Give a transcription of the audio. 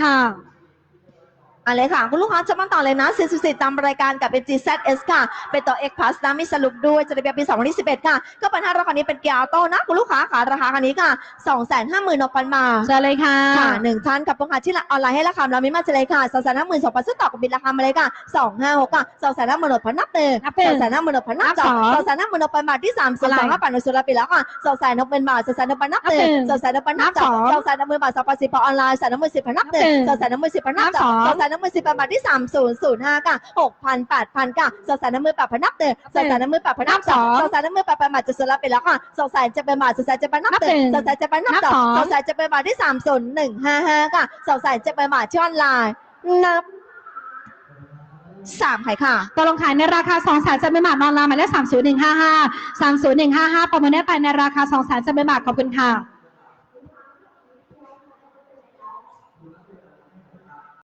ค่ะ อะไรค่ะ คุณลูกค้าจะมาต่อเลยนะ44ตามรายการกับ MGZS ค่ะ เป็นต่อ X Plus นะมีสรุปด้วยจะได้เบียปี2021 ค่ะ ก็เป็น5รถคันนี้เป็นเกียร์ออโต้นะ คุณลูกค้าค่ะ ราคาคันนี้ค่ะ 256,000 บาทเชิญเลยค่ะ ค่ะหนึ่งท่านกับลูกค้าที่ออนไลน์ให้ราคาเราไม่มาเลยค่ะสองแสนห้าหมื่นสองพันซื้อต่อกับบินราคามาเลยค่ะสองห้าหกค่ะสองแสนห้าหมื่นหกพันนับหนึ่งนับหนึ่สงองแสนห้าหมื่นหกพันนับสองนับสองสองแสนห้าหมื่นหกพันบาทที่สามส่วนอะไรสองห้าพันหนึ่งส่วนละปีแล้วค่ะสองแสนหกเป็นบาทสองแสนหกพันนับหนึ่งนับหนึ่งสองแสนหกพันนับสองนับสองสองแสนหกหมื่นบาทสองพันสิบพอออนไลน์แสนหกหมื่นสิบพันนับหนึ่งนับหนึ่งสองแสน้ำมือสิบบาทที่สามศูนย์ศูนย์ห้าค่ะหกพันแปดพันค่ะสองแสนน้ำมือแปดพันนับเดิมสองแสนน้ำมือแปดพันนับสองสองแสนน้ำมือแปดพันบาทจะสลัวไปแล้วค่ะสองแสนจะเป็นบาทสองแสนจะเป็นนับเดิมสองแสนจะเป็นนับสองสองแสนจะเป็นบาทที่สามศูนย์หนึ่งห้าห้าค่ะสองแสนจะเป็นบาทที่อนไลน์นับสามขายค่ะตกลงขายในราคาสองแสนเซนติบาทนอนลาหมายเลขสามศูนย์หนึ่งห้าห้าสามศูนย์หนึ่งห้าห้าประเมินได้ไปในราคาสองแสนเซนติบาทขอบคุณค่ะ